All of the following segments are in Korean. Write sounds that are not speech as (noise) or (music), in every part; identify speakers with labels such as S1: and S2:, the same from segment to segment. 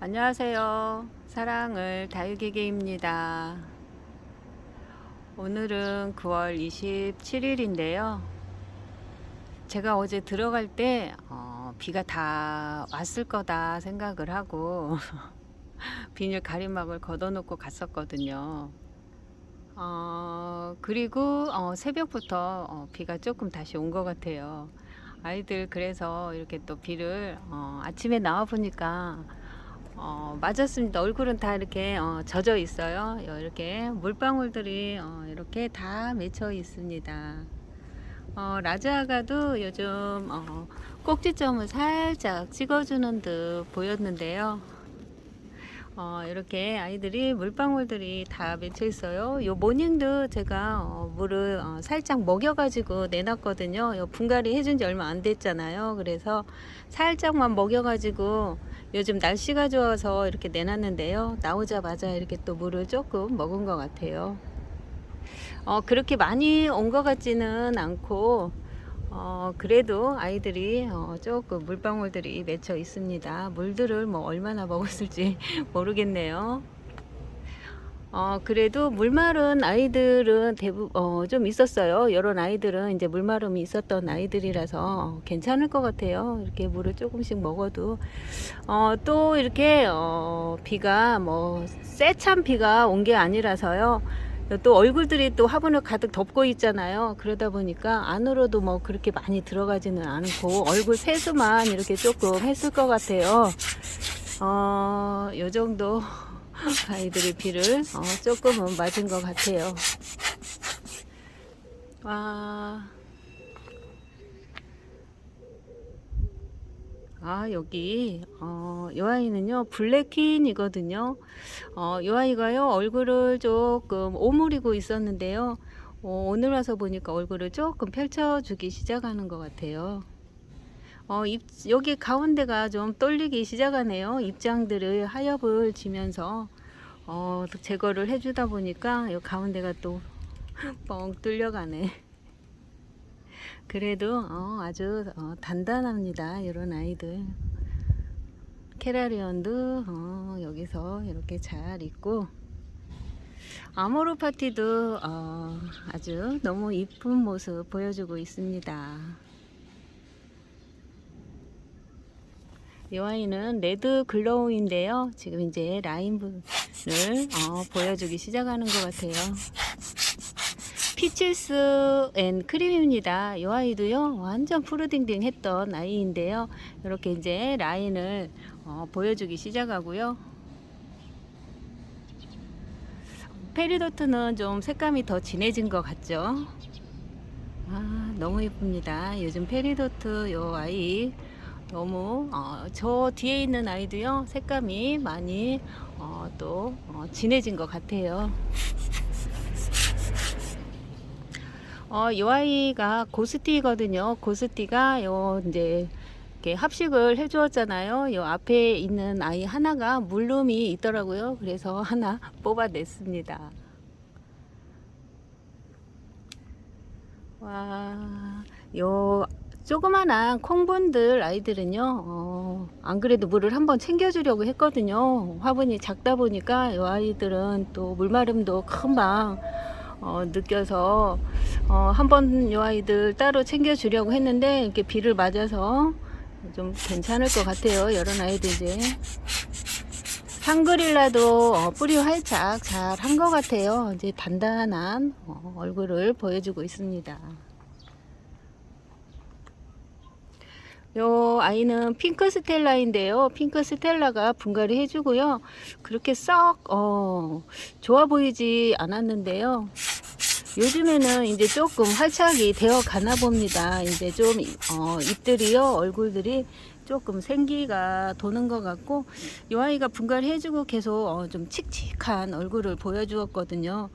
S1: 안녕하세요. 사랑을 다육이개입니다. 오늘은 9월 27일인데요. 제가 어제 들어갈 때 어, 비가 다 왔을 거다 생각을 하고 (laughs) 비닐 가림막을 걷어놓고 갔었거든요. 어, 그리고 어, 새벽부터 어, 비가 조금 다시 온 것 같아요. 아이들 그래서 이렇게 또 비를 어, 아침에 나와 보니까 어, 맞았습니다. 얼굴은 다 이렇게 어, 젖어 있어요. 요- 이렇게 물방울들이 어, 이렇게 다 맺혀 있습니다. 어, 라자가도 요즘 어, 꼭지점을 살짝 찍어주는 듯 보였는데요. 어, 이렇게 아이들이 물방울들이 다 맺혀 있어요. 요 모닝도 제가 어, 물을 어, 살짝 먹여가지고 내놨거든요. 요 분갈이 해준 지 얼마 안 됐잖아요. 그래서 살짝만 먹여가지고 요즘 날씨가 좋아서 이렇게 내놨는데요. 나오자마자 이렇게 또 물을 조금 먹은 것 같아요. 어, 그렇게 많이 온 것 같지는 않고, 어, 그래도 아이들이 어, 조금 물방울들이 맺혀 있습니다. 물들을 뭐 얼마나 먹었을지 (laughs) 모르겠네요. 어, 그래도 물마른 아이들은 대부, 어, 좀 있었어요. 이런 아이들은 이제 물마름이 있었던 아이들이라서 어, 괜찮을 것 같아요. 이렇게 물을 조금씩 먹어도. 어, 또 이렇게, 어, 비가 뭐, 세찬 비가 온 게 아니라서요. 또 얼굴들이 또 화분을 가득 덮고 있잖아요. 그러다 보니까 안으로도 뭐 그렇게 많이 들어가지는 않고 얼굴 세수만 이렇게 조금 했을 것 같아요. 어, 요 정도 (laughs) 아이들이 비를 어, 조금은 맞은 것 같아요. 와. 아, 여기, 어, 이 아이는요, 블랙퀸이거든요. 어, 이 아이가요, 얼굴을 조금 오므리고 있었는데요. 어, 오늘 와서 보니까 얼굴을 조금 펼쳐주기 시작하는 것 같아요. 어, 입, 여기 가운데가 좀 떨리기 시작하네요. 입장들을 하엽을 지면서, 어, 제거를 해주다 보니까 이 가운데가 또 (laughs) 뻥 뚫려가네. 그래도 어, 아주 어, 단단합니다. 이런 아이들. 캐라리언도 어, 여기서 이렇게 잘 있고 아모르 파티도 어, 아주 너무 이쁜 모습 보여주고 있습니다. 이 아이는 레드 글로우인데요. 지금 이제 라인분을 어, 보여주기 시작하는 것 같아요. 피치스 앤 크림입니다. 이 아이도요, 완전 푸르딩딩 했던 아이인데요. 이렇게 이제 라인을 어, 보여주기 시작하고요. 페리도트는 좀 색감이 더 진해진 것 같죠? 아, 너무 예쁩니다. 요즘 페리도트 요 아이 너무 어, 저 뒤에 있는 아이도요 색감이 많이 어, 또 어, 진해진 것 같아요. 어, 이 아이가 고스티거든요. 고스티가 요 이제 이렇게 합식을 해주었잖아요. 요 앞에 있는 아이 하나가 물룸이 있더라고요. 그래서 하나 (laughs) 뽑아냈습니다. 와, 요 조그만한 콩분들 아이들은요, 어, 안 그래도 물을 한번 챙겨주려고 했거든요. 화분이 작다 보니까 이 아이들은 또 물마름도 금방 어, 느껴서 어, 한번 이 아이들 따로 챙겨주려고 했는데 이렇게 비를 맞아서 좀 괜찮을 것 같아요. 이런 아이들 이제 상그릴라도 어, 뿌리 활짝 잘 한 것 같아요. 이제 단단한 어, 얼굴을 보여주고 있습니다. 요 아이는 핑크 스텔라인데요. 핑크 스텔라가 분갈이 해주고요. 그렇게 썩, 어, 좋아 보이지 않았는데요. 요즘에는 이제 조금 활착이 되어 가나 봅니다. 이제 좀, 어, 잎들이요, 얼굴들이 조금 생기가 도는 것 같고, 이 아이가 분갈이 해주고 계속 어, 좀 칙칙한 얼굴을 보여주었거든요.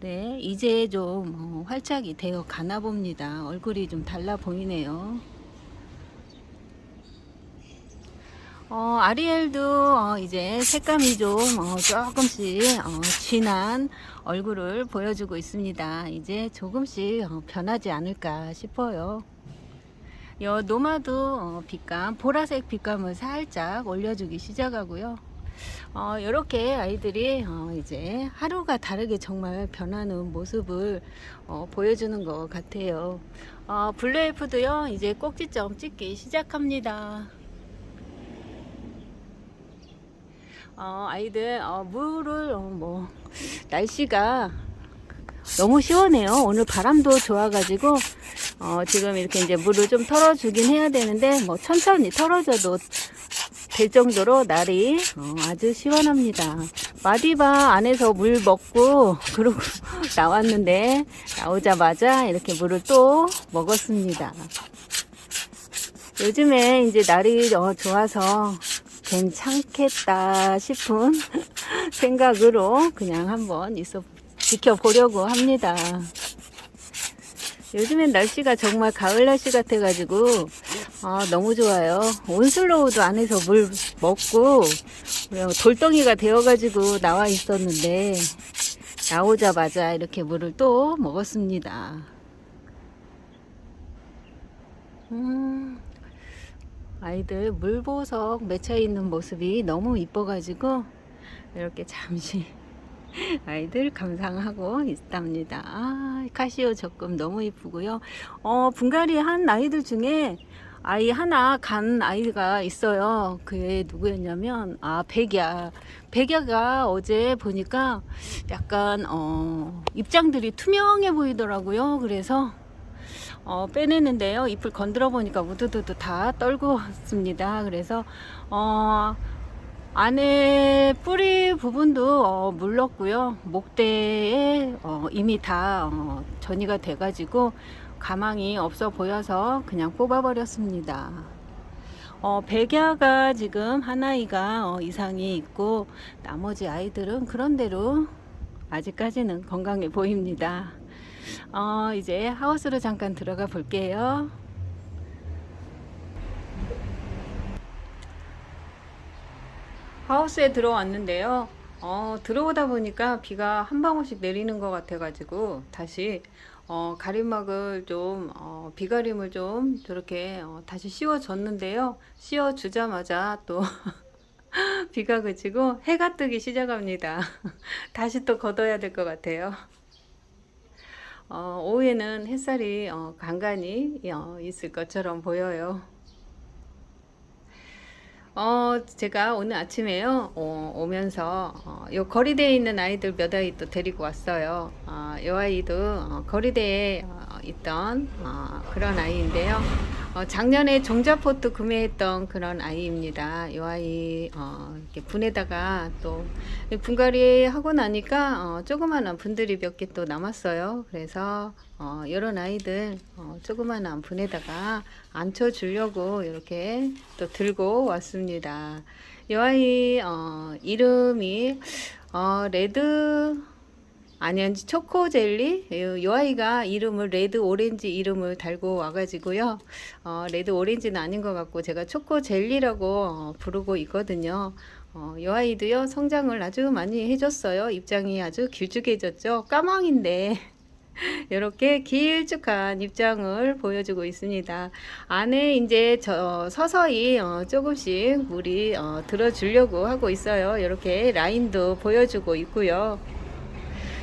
S1: 네, 이제 좀 어, 활착이 되어 가나 봅니다. 얼굴이 좀 달라 보이네요. 어, 아리엘도 어, 이제 색감이 좀 어, 조금씩 어, 진한 얼굴을 보여주고 있습니다. 이제 조금씩 어, 변하지 않을까 싶어요. 요 노마도 어, 빛감, 보라색 빛감을 살짝 올려주기 시작하고요. 어, 이렇게 아이들이 어, 이제 하루가 다르게 정말 변하는 모습을 어, 보여주는 것 같아요. 어, 블루엘프도요, 이제 꼭지점 찍기 시작합니다. 어, 아이들 어, 물을 어, 뭐 날씨가 너무 시원해요. 오늘 바람도 좋아가지고 어, 지금 이렇게 이제 물을 좀 털어주긴 해야 되는데 뭐 천천히 털어줘도 될 정도로 날이 어, 아주 시원합니다. 마디바 안에서 물 먹고 그러고 (laughs) 나왔는데 나오자마자 이렇게 물을 또 먹었습니다. 요즘에 이제 날이 어, 좋아서 괜찮겠다 싶은 (laughs) 생각으로 그냥 한번 있어 지켜보려고 합니다. 요즘엔 날씨가 정말 가을 날씨 같아가지고 아, 너무 좋아요. 온슬로우도 안에서 물 먹고 그냥 돌덩이가 되어가지고 나와 있었는데 나오자마자 이렇게 물을 또 먹었습니다. 음, 아이들 물보석 맺혀 있는 모습이 너무 이뻐가지고 이렇게 잠시 (laughs) 아이들 감상하고 있답니다. 아, 카시오 적금 너무 이쁘고요. 어, 분갈이 한 아이들 중에 아이 하나 간 아이가 있어요. 그게 누구였냐면 아 백야. 백야가 어제 보니까 약간 어, 입장들이 투명해 보이더라고요. 그래서 어, 빼내는데요. 잎을 건드려 보니까 우두두두 다 떨궜습니다. 그래서 어, 안에 뿌리 부분도 어, 물렀고요. 목대에 어, 이미 다 어, 전이가 돼가지고 가망이 없어 보여서 그냥 뽑아버렸습니다. 어, 백야가 지금 하나이가 어, 이상이 있고 나머지 아이들은 그런대로 아직까지는 건강해 보입니다. 어, 이제 하우스로 잠깐 들어가 볼게요. 하우스에 들어왔는데요. 어, 들어오다 보니까 비가 한 방울씩 내리는 것 같아가지고 다시 어, 가림막을 좀 어, 비가림을 좀 저렇게 어, 다시 씌워줬는데요. 씌워주자마자 또 (laughs) 비가 그치고 해가 뜨기 시작합니다. (laughs) 다시 또 걷어야 될 것 같아요. 어, 오후에는 햇살이 어, 간간히 어, 있을 것처럼 보여요. 어, 제가 오늘 아침에요, 어, 오면서, 어, 요 거리대에 있는 아이들 몇 아이 또 데리고 왔어요. 어, 요 아이도 어, 거리대에 어, 있던 어, 그런 아이인데요. 어, 작년에 종자포트 구매했던 그런 아이입니다. 요 아이, 어, 이렇게 분에다가 또, 분갈이 하고 나니까, 어, 조그만한 분들이 몇 개 또 남았어요. 그래서, 어, 이런 아이들, 어, 조그만한 분에다가 앉혀주려고 이렇게 또 들고 왔습니다. 이 아이, 어, 이름이, 어, 레드, 아니, 아니, 초코 젤리? 이, 이 아이가 이름을 레드 오렌지 이름을 달고 와가지고요. 어, 레드 오렌지는 아닌 것 같고, 제가 초코 젤리라고 어, 부르고 있거든요. 어, 이 아이도요, 성장을 아주 많이 해줬어요. 입장이 아주 길쭉해졌죠. 까망인데. (laughs) 이렇게 길쭉한 입장을 보여주고 있습니다. 안에 이제 저 서서히 어, 조금씩 물이 어, 들어주려고 하고 있어요. 이렇게 라인도 보여주고 있고요.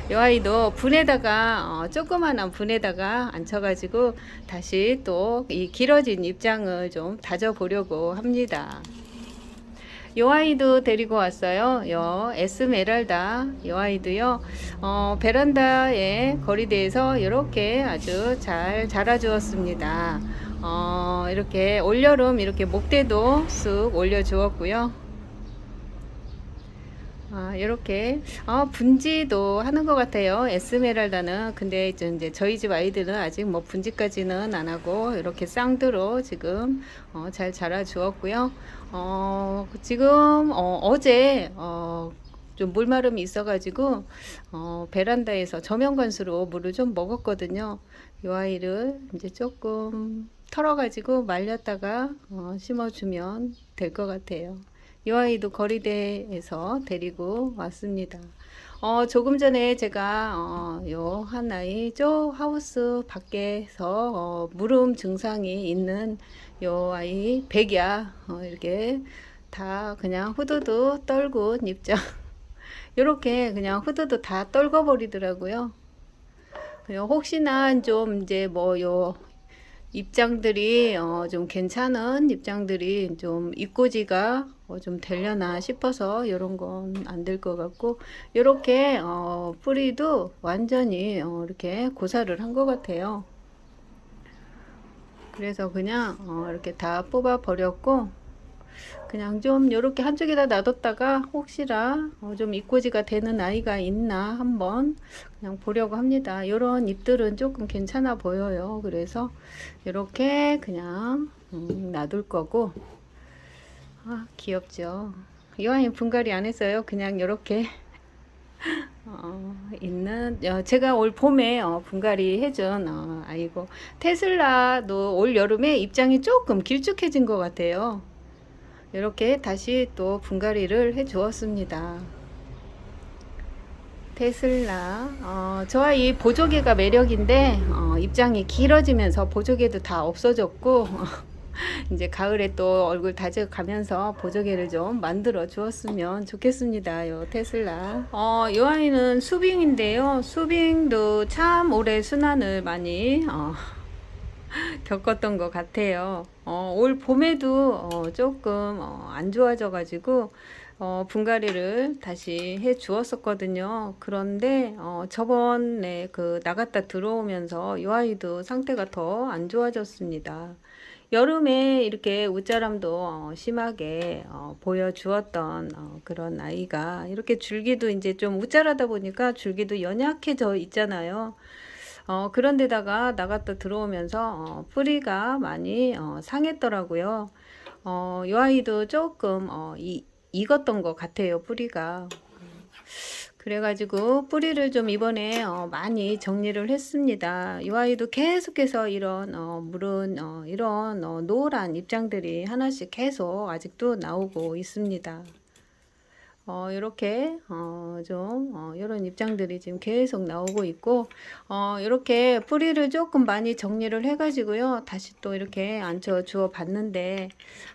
S1: 이 아이도 분에다가 어, 조그만한 분에다가 앉혀가지고 다시 또 이 길어진 입장을 좀 다져보려고 합니다. 요 아이도 데리고 왔어요. 요 에스메랄다 요 아이도요. 어, 베란다에 거리대에서 이렇게 아주 잘 자라주었습니다. 어, 이렇게 올여름 이렇게 목대도 쑥 올려주었고요. 아, 이렇게 아, 분지도 하는 것 같아요. 에스메랄다는 근데 이제 저희 집 아이들은 아직 뭐 분지까지는 안 하고 이렇게 쌍두로 지금 어, 잘 자라 주었고요. 어, 지금 어, 제 어, 좀 물마름이 있어가지고 어, 베란다에서 저면관수로 물을 좀 먹었거든요. 이 아이를 이제 조금 털어가지고 말렸다가 어, 심어주면 될 것 같아요. 이 아이도 거리대에서 데리고 왔습니다. 어, 조금 전에 제가 어, 요한 아이 저 하우스 밖에서 어, 물음 증상이 있는 요 아이 백야 어, 이렇게 다 그냥 후두두 떨군 입장. (laughs) 이렇게 그냥 후두두 다 떨궈 버리더라고요. 혹시나 좀 이제 뭐 요 입장들이 어 좀 괜찮은 입장들이 좀 입고지가 어 좀 되려나 싶어서 이런 건 안 될 것 같고 이렇게 어 뿌리도 완전히 어 이렇게 고사를 한 것 같아요. 그래서 그냥 어 이렇게 다 뽑아 버렸고 그냥 좀 이렇게 한쪽에다 놔뒀다가 혹시나 어좀 입고지가 되는 아이가 있나 한번 그냥 보려고 합니다. 이런 잎들은 조금 괜찮아 보여요. 그래서 이렇게 그냥 음, 놔둘 거고 아 귀엽죠. 이 아이 분갈이 안 했어요. 그냥 이렇게 (laughs) 어, 있는 어, 제가 올 봄에 어, 분갈이 해준 어, 아이고 테슬라도 올 여름에 입장이 조금 길쭉해진 것 같아요. 이렇게 다시 또 분갈이를 해 주었습니다. 테슬라 어, 저 아이 보조개가 매력인데 어, 입장이 길어지면서 보조개도 다 없어졌고 (laughs) 이제 가을에 또 얼굴 다져가면서 보조개를 좀 만들어 주었으면 좋겠습니다. 요 테슬라. 어, 이 아이는 수빙인데요. 수빙도 참 올해 순환을 많이 어, 겪었던 것 같아요. 어, 올 봄에도 어, 조금 어, 안 좋아져 가지고 어, 분갈이를 다시 해 주었었거든요. 그런데 어, 저번에 그 나갔다 들어오면서 이 아이도 상태가 더 안 좋아졌습니다. 여름에 이렇게 웃자람도 어, 심하게 어, 보여주었던 어, 그런 아이가 이렇게 줄기도 이제 좀 웃자라다 보니까 줄기도 연약해져 있잖아요. 어, 그런데다가 나갔다 들어오면서 어, 뿌리가 많이 어, 상했더라고요. 어, 이 아이도 조금 어, 이, 익었던 것 같아요, 뿌리가. 그래가지고 뿌리를 좀 이번에 어, 많이 정리를 했습니다. 이 아이도 계속해서 이런 어, 물은 어, 이런 어, 노란 입장들이 하나씩 계속 아직도 나오고 있습니다. 어, 이렇게, 어, 좀, 어, 이런 입장들이 지금 계속 나오고 있고, 어, 이렇게 뿌리를 조금 많이 정리를 해가지고요. 다시 또 이렇게 앉혀 주어 봤는데,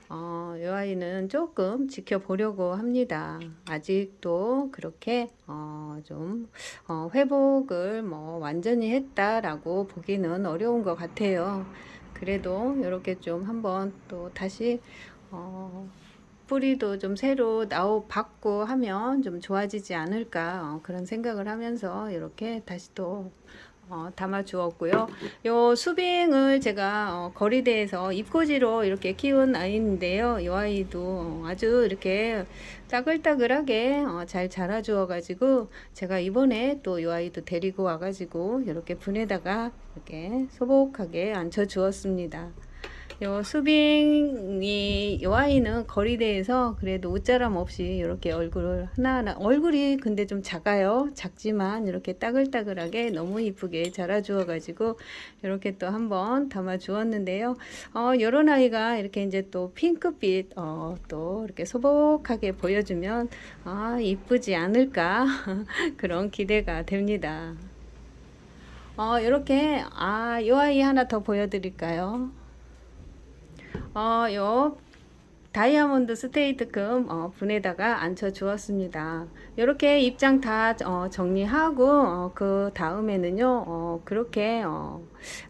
S1: 어, 이 아이는 조금 지켜보려고 합니다. 아직도 그렇게, 어, 좀, 어, 회복을 뭐 완전히 했다라고 보기는 어려운 것 같아요. 그래도 이렇게 좀 한번 또 다시, 어, 뿌리도 좀 새로 나오 받고 하면 좀 좋아지지 않을까 어, 그런 생각을 하면서 이렇게 다시 또 어, 담아 주었고요. 요 수빙을 제가 어, 거리대에서 입고지로 이렇게 키운 아이인데요. 이 아이도 아주 이렇게 따글따글하게 어, 잘 자라 주어 가지고 제가 이번에 또 이 아이도 데리고 와 가지고 이렇게 분에다가 이렇게 소복하게 앉혀 주었습니다. 요 수빙이 요 아이는 거리대에서 그래도 웃자람 없이 이렇게 얼굴을 하나하나 얼굴이 근데 좀 작아요. 작지만 이렇게 따글따글하게 너무 이쁘게 자라 주어 가지고 이렇게 또 한번 담아 주었는데요. 어 요런 아이가 이렇게 이제 또 핑크빛 어 또 이렇게 소복하게 보여주면 아 이쁘지 않을까 (laughs) 그런 기대가 됩니다. 어 이렇게 아요 아이 하나 더 보여드릴까요 어, 요 다이아몬드 스테이트금 어, 분에다가 앉혀 주었습니다. 이렇게 입장 다 어, 정리하고 어, 그 다음에는요 어, 그렇게 어,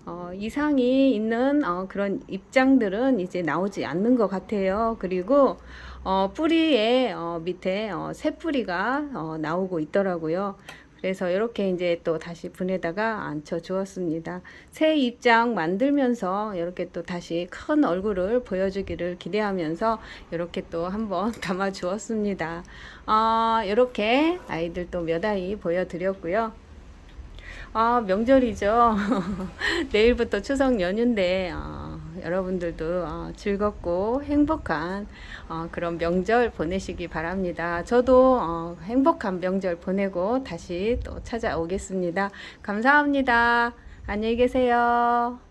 S1: 어, 이상이 있는 어, 그런 입장들은 이제 나오지 않는 것 같아요. 그리고 어, 뿌리에 어, 밑에 어, 새 뿌리가 어, 나오고 있더라고요. 그래서 이렇게 이제 또 다시 분에다가 앉혀 주었습니다. 새 입장 만들면서 이렇게 또 다시 큰 얼굴을 보여주기를 기대하면서 이렇게 또 한번 (laughs) 담아 주었습니다. 아, 이렇게 아이들 또 몇 아이 보여드렸고요. 아, 명절이죠. (laughs) 내일부터 추석 연휴인데, 어, 여러분들도 어, 즐겁고 행복한 어, 그런 명절 보내시기 바랍니다. 저도 어, 행복한 명절 보내고 다시 또 찾아오겠습니다. 감사합니다. 안녕히 계세요.